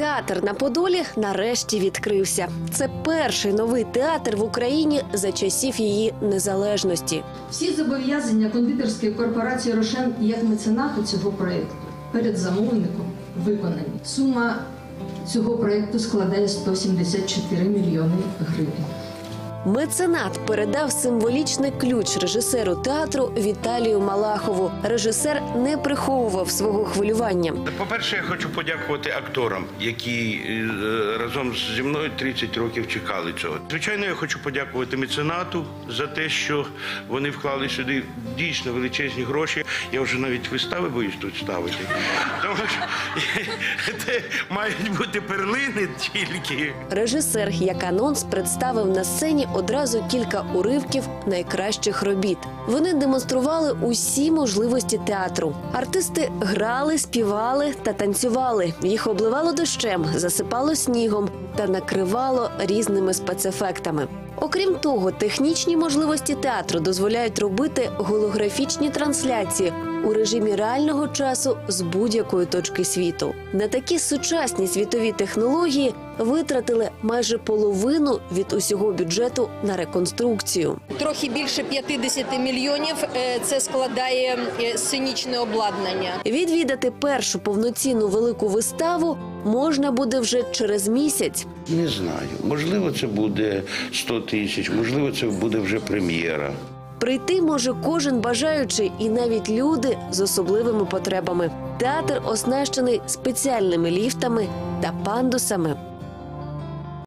Театр на Подолі нарешті відкрився. Це перший новий театр в Україні за часів її незалежності. Всі зобов'язання кондитерської корпорації Рошен як меценату цього проєкту перед замовником виконані. Сума цього проєкту складає 174 мільйони гривень. Меценат передав символічний ключ режисеру театру Віталію Малахову. Режисер не приховував свого хвилювання. По-перше, я хочу подякувати акторам, які е, разом зі мною 30 років чекали цього. Звичайно, я хочу подякувати меценату за те, що вони вклали сюди дійсно величезні гроші. Я вже навіть вистави боюсь тут ставити. Тому що це мають бути перлини тільки. Режисер як анонс представив на сцені одразу кілька уривків найкращих робіт. Вони демонстрували усі можливості театру. Артисти грали, співали та танцювали. Їх обливало дощем, засипало снігом та накривало різними спецефектами. Окрім того, технічні можливості театру дозволяють робити голографічні трансляції у режимі реального часу з будь-якої точки світу. На такі сучасні світові технології витратили майже половину від усього бюджету на реконструкцію. Трохи більше 50 мільйонів е, це складає е, сценічне обладнання. Відвідати першу повноцінну велику виставу можна буде вже через місяць. Не знаю. Можливо, це буде 100 тисяч, можливо, це буде вже прем'єра. Прийти може кожен бажаючий і навіть люди з особливими потребами. Театр оснащений спеціальними ліфтами та пандусами.